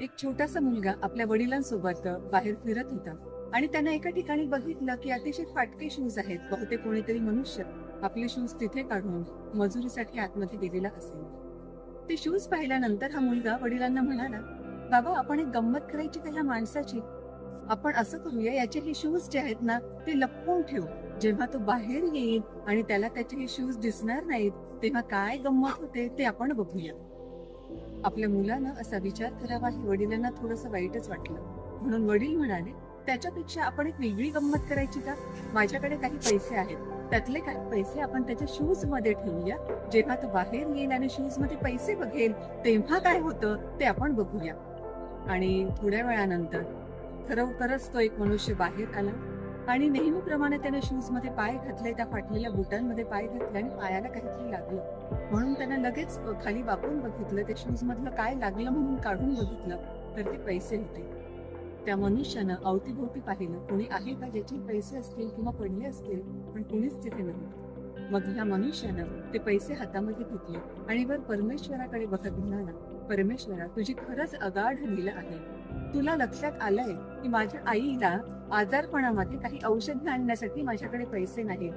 एक छोटासा मुलगा आपल्या वडिलांसोबत बाहेर फिरत होता आणि त्यांना एका ठिकाणी बघितलं की अतिशय फाटके शूज आहेत. बहुतेक कोणीतरी मनुष्य आपले शूज तिथे काढून मजुरीसाठी आतमध्ये गेलेला असेल. ते शूज पाहिल्यानंतर हा मुलगा वडिलांना म्हणाला बाबा आपण एक गंमत करायची का ह्या माणसाची? आपण असं करूया याचे हे शूज जे आहेत ना ते लपवून ठेवू. जेव्हा तो बाहेर येईल आणि त्याला त्याचे हे शूज दिसणार नाहीत तेव्हा काय गंमत होते ते आपण बघूया. आपल्या मुलानं असा विचार करावा हे वडिलांना थोडस वाईटच वाटलं. म्हणून वडील म्हणाले त्याच्यापेक्षा आपण एक वेगळी गंमत करायची का? माझ्याकडे काही पैसे आहेत. त्यातले काही पैसे आपण त्याच्या शूजमध्ये ठेवूया. जेव्हा तो बाहेर येईल आणि शूजमध्ये पैसे बघेल तेव्हा काय होतं ते आपण बघूया. आणि थोड्या वेळानंतर खरोखरच तो एक मनुष्य बाहेर आला. आणि नेहमीप्रमाणे त्याने शूजमध्ये पाय घातले त्या फाटलेल्या बुटांमध्ये पाय घातले आणि पायाला काहीतरी लागलं. म्हणून त्यानं लगेच खाली वापरून बघितलं ते शूज मधलं काय लागलं म्हणून काढून बघितलं तर ते पैसे होते. त्या मनुष्यानं अवतीभोवती पाहिलं कोणी आहे का ज्याचे पैसे असतील किंवा पडले असतील पण कोणीच तिथे नव्हतं मग ह्या मनुष्यानं ते पैसे हातामध्ये घेतले आणि वर परमेश्वराकडे बघत म्हणाला परमेश्वरा तुझी खरंच अगाढ लीला आहे. तुला लक्षात आलंय की माझ्या आईला आजारपणामध्ये काही औषध आणण्यासाठी माझ्याकडे पैसे नाहीत.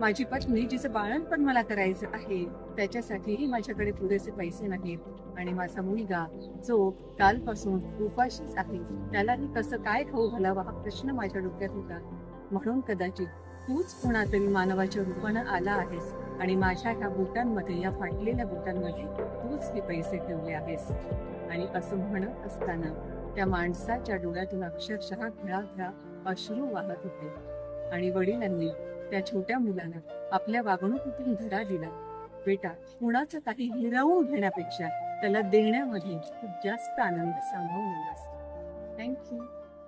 माझी पत्नी जिचं बाळणपण मला करायचं आहे त्याच्यासाठीही माझ्याकडे पुरेसे पैसे नाहीत. आणि माझा मुलगा जो कालपासून उपाशीच आहे त्यालाही कसं काय खाऊ घालावा हा प्रश्न माझ्या डोक्यात होता. म्हणून कदाचित तूच कुणातरी मानवाच्या रूपानं आला आहेस आणि माझ्या ह्या बुटांमध्ये या फाटलेल्या बुटांमध्ये तूच हे पैसे ठेवले आहेस. आणि असं म्हणत असताना त्या माणसाच्या डोळ्यातून अक्षरशः घळा घळा अश्रू वाहत होते. आणि वडिलांनी त्या छोट्या मुलाला आपल्या वागणुकीतून धडा दिला. बेटा कुणाचं काही हिरावून घेण्यापेक्षा त्याला देण्यामध्ये खूप जास्त आनंद सामावून असतो. थँक्यू